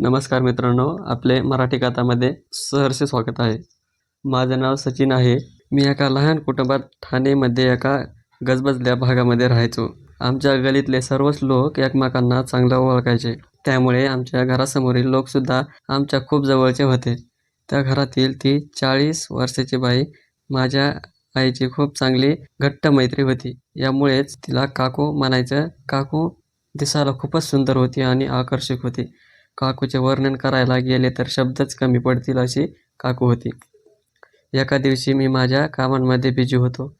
नमस्कार मित्रांनो आपले मराठी कथामध्ये सहर्ष स्वागत आहे. माझं नाव सचिन आहे. मी एका लहान कुटुंबात ठाणेमध्ये एका गजबजल्या भागामध्ये राहायचो. आमच्या गलीतले सर्वच लोक एकमेकांना चांगलं ओळखायचे. त्यामुळे आमच्या घरासमोरील लोकसुद्धा आमच्या खूप जवळचे होते. त्या घरातील ती चाळीस वर्षाची बाई माझ्या आईची खूप चांगली घट्ट मैत्री होती. यामुळेच तिला काकू म्हणायचं काकू दिसायला खूपच सुंदर होती आणि आकर्षक होती. काकूचे वर्णन करायला गेले तर शब्दच कमी पडतील अशी काकू होती. एका दिवशी मी माझ्या कामांमध्ये बिजी होतो.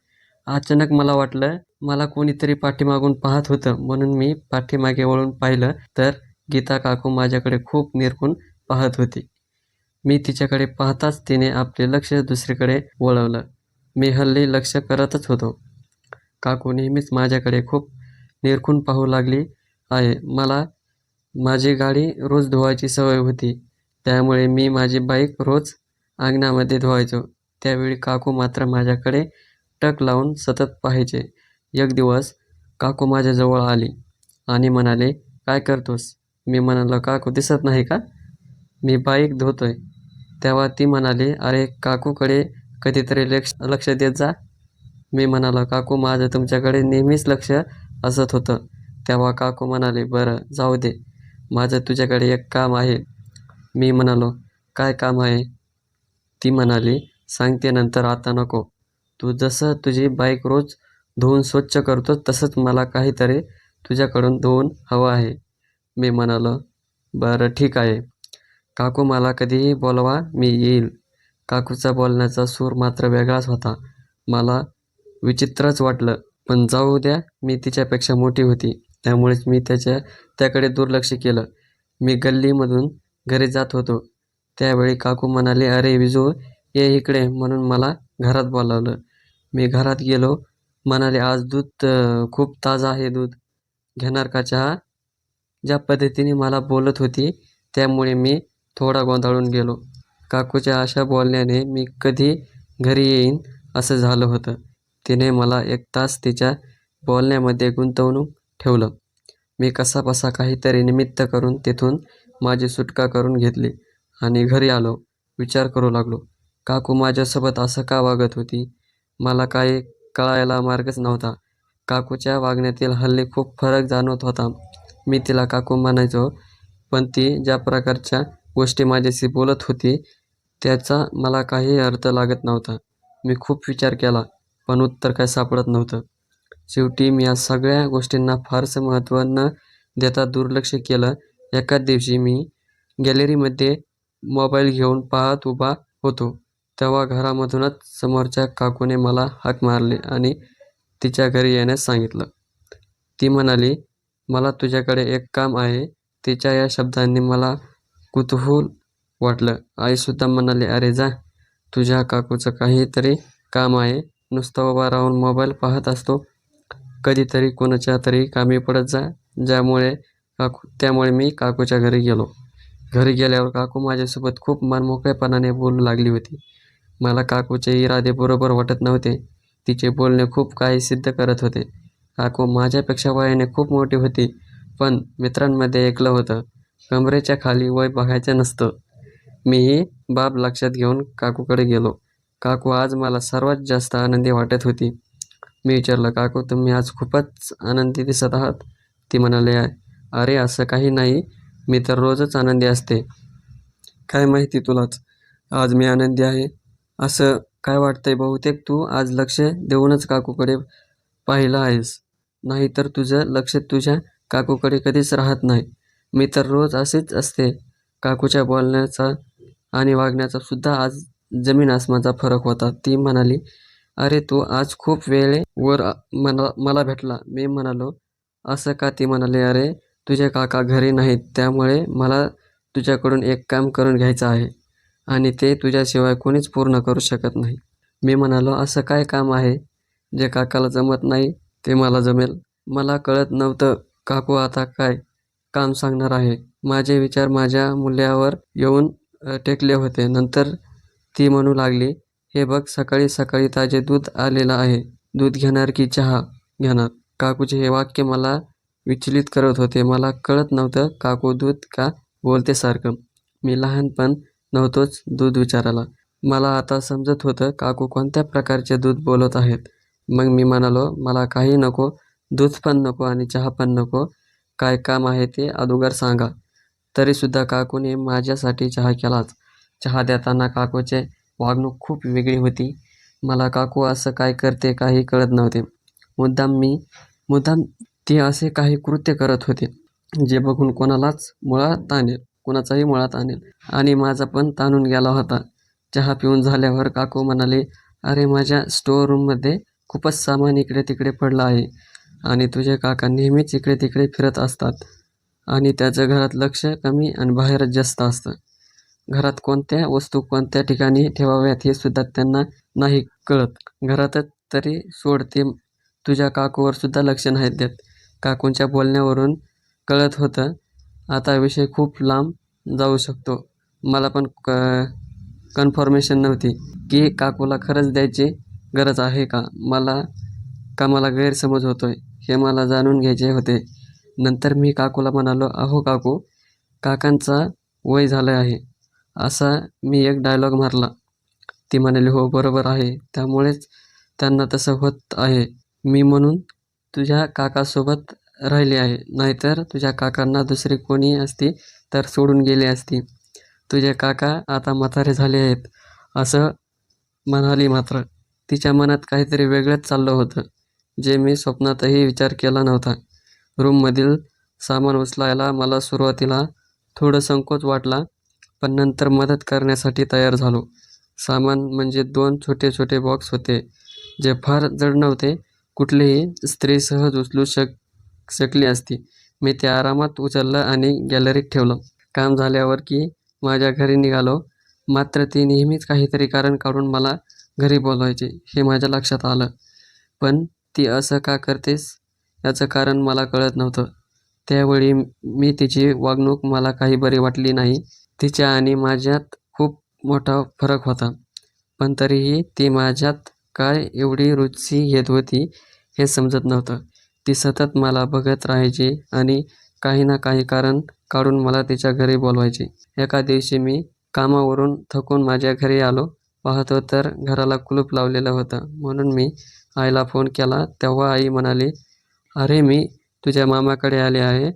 अचानक मला वाटलं मला कोणीतरी पाठीमागून पाहत होतं म्हणून मी पाठीमागे वळून पाहिलं तर गीता काकू माझ्याकडे खूप निरखून पाहत होती. मी तिच्याकडे पाहताच तिने आपले लक्ष दुसरीकडे वळवलं. मी हल्ली लक्ष करतच होतो. काकू नेहमीच माझ्याकडे खूप निरखून पाहू लागली आहे. मला माझी गाडी रोज धुवायची सवय होती. त्यामुळे मी माझी बाईक रोज अंगणामध्ये धुवायचो. त्यावेळी काकू मात्र माझ्याकडे टक लावून सतत पाहायचे. एक दिवस काकू माझ्याजवळ आली आणि म्हणाले काय करतोस मी म्हणालो काकू दिसत नाही का मी बाईक धुतोय तेव्हा ती म्हणाली अरे काकूकडे कधीतरी लक्ष लक्ष देत जा मी म्हणालो काकू माझं तुमच्याकडे नेहमीच लक्ष असत होतं तेव्हा काकू म्हणाले बरं जाऊ दे. माझं तुझ्याकडे एक काम आहे. मी म्हणालो काय काम आहे? ती म्हणाली सांगते नंतर आता नको. तू जसं तुझी बाईक रोज धुवून स्वच्छ करतो तसंच मला काहीतरी तुझ्याकडून धुवून हवं आहे. मी म्हणालो बरं ठीक आहे. काकू मला कधीही बोलवा मी येईल. काकूचा बोलण्याचा सूर मात्र वेगळाच होता. मला विचित्रच वाटलं पण जाऊ द्या मी तिच्यापेक्षा मोठी होती. त्यामुळेच मी त्याच्या त्याकडे दुर्लक्ष केलं. मी गल्लीमधून घरी जात होतो. त्यावेळी काकू म्हणाले अरे विजू ये इकडे म्हणून मला घरात बोलावलं. मी घरात गेलो. म्हणाले आज दूध खूप ताजं आहे दूध. घेणार का चहा? ज्या पद्धतीने मला बोलत होती त्यामुळे मी थोडा गोंधळून गेलो. काकूच्या अशा बोलण्याने मी कधी घरी येईन असं झालं होतं. तिने मला एक तास तिच्या बोलण्यामध्ये गुंतवणूक ठेवलं. मी कसाबसा काहीतरी निमित्त करून तिथून माझी सुटका करून घेतली आणि घरी आलो. विचार करू लागलो काकू माझ्यासोबत असं का वागत होती? मला काही कळायला मार्गच नव्हता. काकूच्या वागण्यातील हल्ली खूप फरक जाणवत होता. मी तिला काकू म्हणायचो पण ती ज्या प्रकारच्या गोष्टी माझ्याशी बोलत होती त्याचा मला काही अर्थ लागत नव्हता. मी खूप विचार केला पण उत्तर काय सापडत नव्हतं. शेवटी मी या सगळ्या गोष्टींना फारसं महत्त्व न देता दुर्लक्ष केलं. एका दिवशी मी गॅलरीमध्ये मोबाईल घेऊन पाहत उभा होतो. तेव्हा घरामधूनच समोरच्या काकूने मला हाक मारली आणि तिच्या घरी येण्यास सांगितलं. ती म्हणाली मला तुझ्याकडे एक काम आहे. तिच्या या शब्दांनी मला कुतूहल वाटलं. आईसुद्धा म्हणाली अरे जा तुझ्या काकूचं काहीतरी काम आहे. नुसतं उभा राहून मोबाईल पाहत असतो. कधीतरी कोणाच्या तरी कामी पडत जा ज्यामुळे काकू त्यामुळे मी काकूच्या घरी गेलो. घरी गेल्यावर काकू माझ्यासोबत खूप मनमोकळेपणाने बोलू लागली होती. मला काकूचे इरादे बरोबर वाटत नव्हते. तिचे बोलणे खूप काही सिद्ध करत होते. काकू माझ्यापेक्षा वयाने खूप मोठी होती पण मित्रांमध्ये ऐकलं होतं. कमरेच्या खाली वय बघायचं नसतं. मीही बाब लक्षात घेऊन काकूकडे गेलो. काकू आज मला सर्वात जास्त आनंदी वाटत होती. मी विचारलं काकू तुम्ही आज खूपच आनंदी दिसत आहात. ती म्हणाले अरे असं काही नाही. मी तर रोजच आनंदी असते. काय माहिती तुलाच. आज मी आनंदी आहे. असं काय वाटतंय बहुतेक तू आज लक्ष देऊनच काकूकडे पाहिलं आहेस. नाहीतर तुझं लक्ष तुझ्या काकूकडे कधीच राहत नाही. मी तर रोज असेच असते. काकूच्या बोलण्याचा आणि वागण्याचा सुद्धा आज जमीन आसमाचा फरक होता. ती म्हणाली अरे तू आज खूप वेळेवर मला मला भेटला. मी म्हणालो असं का ती म्हणाली? अरे तुझे काका घरी नाहीत त्यामुळे मला तुझ्याकडून एक काम करून घ्यायचं आहे आणि ते तुझ्याशिवाय कोणीच पूर्ण करू शकत नाही. मी म्हणालो असं काय काम आहे? जे काकाला जमत नाही ते मला जमेल. मला कळत नव्हतं काकू आता काय काम सांगणार आहे. माझे विचार माझ्या मूल्यावर येऊन टेकले होते. नंतर ती म्हणू लागली हे बघ सकाळी सकाळी ताजे दूध आलेलं आहे. दूध घेणार की चहा घेणार? काकूचे हे वाक्य मला विचलित करत होते. मला कळत नव्हतं काकू दूध का बोलते सारखं. मी लहानपण नव्हतोच दूध विचारायला. मला आता समजत होतं काकू कोणत्या प्रकारचे दूध बोलत आहेत. मग मी म्हणालो मला काही नको दूध पण नको आणि चहा पण नको. काय काम आहे ते अगोदर सांगा. तरीसुद्धा काकूने माझ्यासाठी चहा केलाच. चहा देताना काकूचे वागणूक खूप वेगळी होती. मला काकू असं काय करते काही कळत नव्हते. मुद्दाम मी मुद्दाम ती असे काही कृत्य करत होते जे बघून कोणालाच मुळात आणेल कोणाचाही मुळात आणेल. आणि माझा पण ताणून गेला होता. चहा पिऊन झाल्यावर काकू म्हणाले अरे माझ्या स्टोअर रूममध्ये खूपच सामान इकडे तिकडे पडलं आहे आणि तुझे काका नेहमीच इकडे तिकडे फिरत असतात आणि त्याचं घरात लक्ष कमी आणि बाहेरच जास्त असतं. घरात कोणत्या वस्तू कोणत्या ठिकाणी ठेवाव्यात हे सुद्धा त्यांना नाही कळत. घरातच तरी सोड ते तुझ्या काकूवर सुद्धा लक्ष नाहीत देत. काकूंच्या बोलण्यावरून कळत होतं आता विषय खूप लांब जाऊ शकतो. मला पण क कन्फर्मेशन नव्हती की काकूला खरंच द्यायची गरज आहे का? मला का मला गैरसमज होतोय? हे मला जाणून घ्यायचे होते. नंतर मी काकूला म्हणालो अहो काकू काकांचा वय झालं आहे. असा मी एक डायलॉग मारला. ती म्हणाली हो बरोबर आहे. त्यामुळेच त्यांना तसं होत आहे. मी म्हणून तुझ्या काकासोबत राहिली आहे. नाहीतर तुझ्या काकांना दुसरी कोणी असती तर सोडून गेली असती. तुझे काका आता म्हातारे झाले आहेत. असं म्हणाली मात्र. तिच्या मनात काहीतरी वेगळंच चाललं होतं जे मी स्वप्नातही विचार केला नव्हता. रूममधील सामान उचलायला मला सुरुवातीला थोडं संकोच वाटला पण नंतर मदत करण्यासाठी तयार झालो. सामान म्हणजे दोन छोटे छोटे बॉक्स होते जे फार जड नव्हते. कुठलीही स्त्री सहज उचलू शक शकली असती. मी ते आरामात उचललं आणि गॅलरीत ठेवलं. काम झाल्यावर की माझ्या घरी निघालो. मात्र ती नेहमीच काहीतरी कारण काढून मला घरी बोलवायची हे माझ्या लक्षात आलं. पण ती असं का करतेस? याचं कारण मला कळत नव्हतं. त्यावेळी मी तिची वागणूक मला काही बरी वाटली नाही. तिच्या आणि माझ्यात खूप मोठा फरक होता. पण तरीही ती माझ्यात काय एवढी रुची घेत होती हे समजत नव्हतं. ती सतत मला बघत राहायची आणि काही ना काही कारण काढून मला तिच्या घरी बोलवायची. एका दिवशी मी कामावरून थकून माझ्या घरी आलो. पाहतो तर घराला कुलूप लावलेलं होतं. म्हणून मी आईला फोन केला. तेव्हा आई म्हणाली अरे मी तुझ्या मामाकडे आले आहे.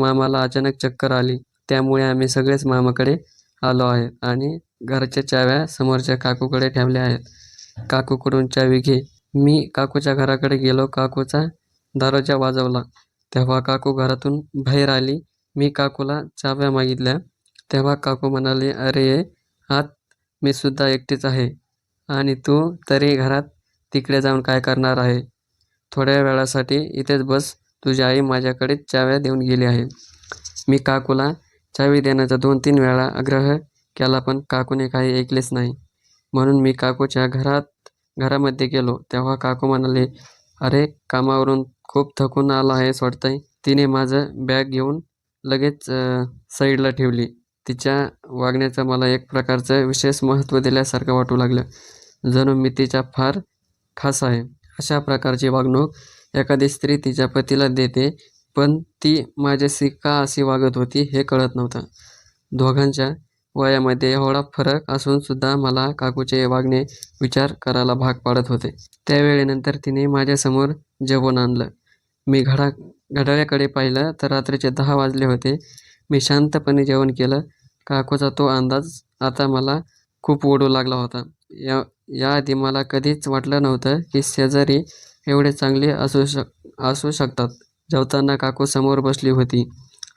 मामाला अचानक चक्कर आली. त्यामुळे आम्ही सगळेच मामाकडे आलो आहे आणि घरच्या चाव्या समोरच्या काकूकडे ठेवल्या आहेत. काकूकडून चावी घे. मी काकूच्या घराकडे गेलो. काकूचा दरवाजा वाजवला. तेव्हा काकू घरातून बाहेर आली. मी काकूला चाव्या मागितल्या. तेव्हा काकू म्हणाले अरे आत मी सुद्धा एकटीच आहे. आणि तू तरी घरात तिकडे जाऊन काय करणार आहे? थोड्या वेळासाठी इथेच बस. तुझी आई माझ्याकडे चाव्या देऊन गेली आहे. मी काकूला चावी देण्याचा दोन तीन वेळा आग्रह केला पण काकूने काही ऐकलेच नाही. म्हणून मी काकूच्या घरात घरामध्ये गेलो. तेव्हा काकू म्हणाले अरे कामावरून खूप थकून आला आहे वाटतंय. तिने माझं बॅग घेऊन लगेच साईडला ठेवली. तिच्या वागण्याचं मला एक प्रकारचं विशेष महत्त्व दिल्यासारखं वाटू लागलं. जणू मी तिच्या फार खास आहे. अशा प्रकारची वागणूक एखादी स्त्री तिच्या पतीला देते पण ती माझ्याशी का अशी वागत होती हे कळत नव्हतं. दोघांच्या वयामध्ये एवढा फरक असून सुद्धा मला काकूचे वागणे विचार करायला भाग पाडत होते. त्यावेळेनंतर तिने माझ्यासमोर जेवण आणलं. मी घडा घड्याळ्याकडे पाहिलं तर रात्रीचे दहा वाजले होते. मी शांतपणे जेवण केलं. काकूचा तो अंदाज आता मला खूप ओढू लागला होता. या याआधी मला कधीच वाटलं नव्हतं की शेजारी एवढे चांगले असू शक असू शकतात. जेवताना काकू समोर बसली होती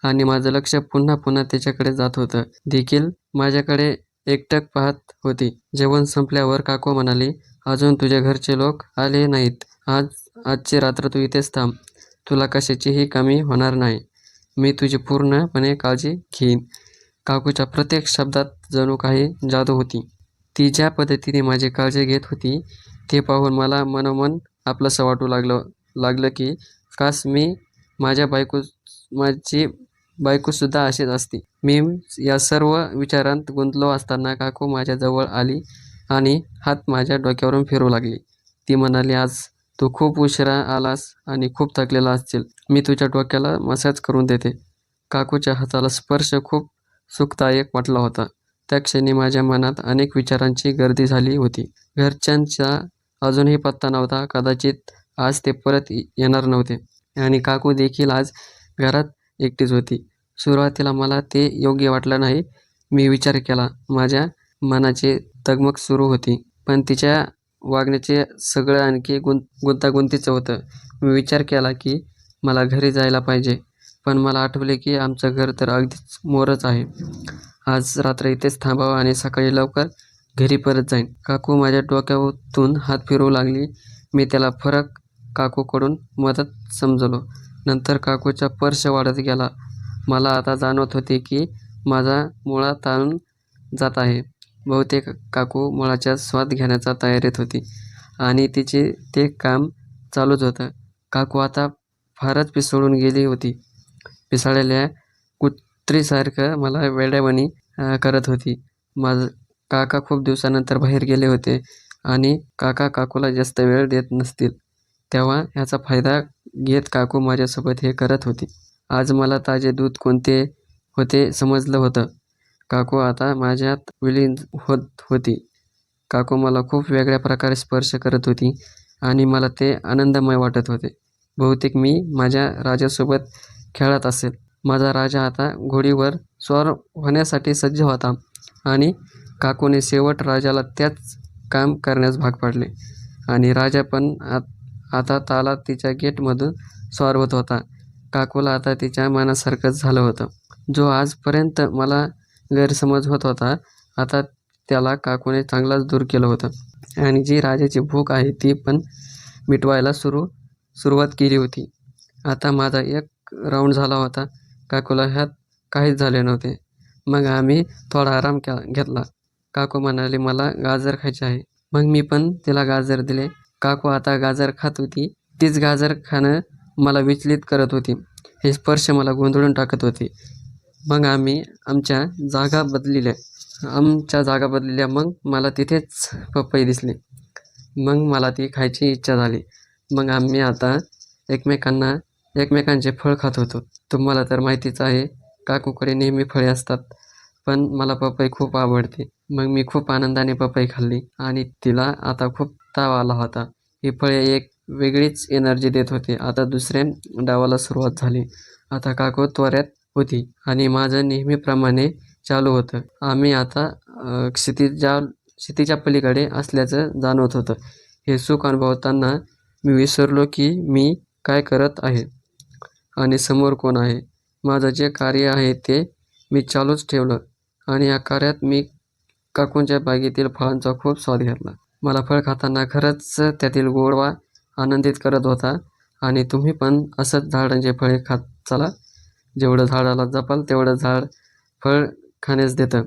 आणि माझं लक्ष पुन्हा पुन्हा त्याच्याकडे जात होतं. देखील माझ्याकडे एकटक पाहत होती. जेवण संपल्यावर काकू म्हणाली अजून तुझ्या घरचे लोक आले नाहीत. आज आजची रात्र तू इथेच थांब. तुला कशाचीही कमी होणार नाही. मी तुझी पूर्णपणे काळजी घेईन. काकूच्या प्रत्येक शब्दात जणू काही जादू होती. ती ज्या पद्धतीने माझी काळजी घेत होती ते पाहून मला मनोमन आपलंसं वाटू लागलं लागलं की कास मी माझ्या बायको माझी बायकोसुद्धा अशीच असते. मी या सर्व विचारांत गुंतलो असताना काकू माझ्याजवळ आली आणि हात माझ्या डोक्यावरून फिरू लागली. ती म्हणाली आज तू खूप उशिरा आलास आणि खूप थकलेला असशील. मी तुझ्या डोक्याला मसाज करून देते. काकूच्या हाताला स्पर्श खूप सुखदायक वाटला होता. त्या क्षणी माझ्या मनात अनेक विचारांची गर्दी झाली होती. घरच्यांचा अजूनही पत्ता नव्हता. कदाचित आज ते परत येणार नव्हते. आणि काकू देखील आज घरात एकटीच होती. सुरुवातीला मला ते योग्य वाटलं नाही. मी विचार केला माझ्या मनाची तगमग सुरू होती पण तिच्या वागण्याचे सगळं आणखी गुं गुंतागुंतीचं होतं. मी विचार केला की मला घरी जायला पाहिजे पण मला आठवले की आमचं घर तर अगदीच मोरच आहे. आज रात्र इथेच थांबावं आणि सकाळी लवकर घरी परत जाईन. काकू माझ्या डोक्यातून हात फिरवू लागली. मी त्याला फरक काकूकडून मदत समजलो. नंतर काकूचा स्पर्श वाढत गेला. मला आता जाणवत होते की माझा मुळा ताणून जात आहे. बहुतेक काकू मुळाच्या स्वाद घेण्याचा तयारीत होती आणि तिचे ते काम चालूच होतं. काकू आता फारच पिसळून गेली होती. पिसाळलेल्या कुत्रीसारखं मला वेड्यावणी करत होती. माझं काका खूप दिवसानंतर बाहेर गेले होते आणि काका काकूला जास्त वेळ देत नसतील. तेव्हा ह्याचा फायदा घेत काकू माझ्यासोबत हे करत होती. आज मला ताजे दूध कोणते होते समजलं होतं. काकू आता माझ्यात विलीन होत होती. काकू मला खूप वेगळ्या प्रकारे स्पर्श करत होती आणि मला ते आनंदमय वाटत होते. बहुतेक मी माझ्या राजासोबत खेळत असेल. माझा राजा आता घोडीवर स्वार होण्यासाठी सज्ज होता आणि काकूने शेवट राजाला त्याच काम करण्यास भाग पाडले. आणि राजा पण आत आता ताला तिच्या गेटमधून स्वार होत. होता काकूला आता तिच्या मनासारखंच झालं होतं. जो आजपर्यंत मला गैरसमज होत होता आता त्याला काकूने चांगलाच दूर केलं होतं. आणि जी राजाची भूक आहे ती पण मिटवायला सुरू सुरुवात केली होती. आता माझा एक राऊंड झाला होता. काकूला ह्यात काहीच झाले नव्हते. मग आम्ही थोडा आराम केला घेतला. काकू म्हणाले मला गाजर खायचे आहे. मग मी पण तिला गाजर दिले. काकू आता गाजर खात होती. तीच गाजर खाणं मला विचलित करत होती. हे स्पर्श मला गोंधळून टाकत होते. मग आम्ही आमच्या जागा बदलिल्या. आमच्या जागा बदलल्या. मग मला तिथेच पपई दिसली. मग मला ती खायची इच्छा झाली. मग आम्ही आता एकमेकांना एकमेकांचे फळ खात होतो. तुम्हाला तर माहितीच आहे काकूकडे नेहमी फळे असतात. पण मला पपई खूप आवडते. मग मी खूप आनंदाने पपई खाल्ली आणि तिला आता खूप ताव आला होता. ही फळे एक वेगळीच एनर्जी देत होती. आता दुसऱ्या डावाला सुरुवात झाली. आता काकू त्वऱ्यात होती आणि माझं नेहमीप्रमाणे चालू होतं. आम्ही आता अ, क्षितिजा क्षितिच्या पलीकडे असल्याचं जाणवत होतं. हे सुख अनुभवताना मी विसरलो की मी काय करत आहे आणि समोर कोण आहे? माझं जे कार्य आहे ते मी चालूच ठेवलं आणि या कार्यात मी काकूंच्या बागेतील फळांचा खूप स्वाद घेतला. मला फळ खाताना खरंच त्यातील गोडवा आनंदित करत होता. आणि तुम्ही पण असंच झाडांचे फळे खात चला. जेवढं झाडाला जपाल तेवढं झाड फळ खाण्यास देतं.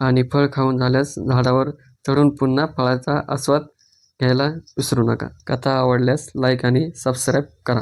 आणि फळ खाऊन झाल्यास झाडावर चढून पुन्हा फळाचा आस्वाद घ्यायला विसरू नका. कथा आवडल्यास लाईक आणि सबस्क्राईब करा.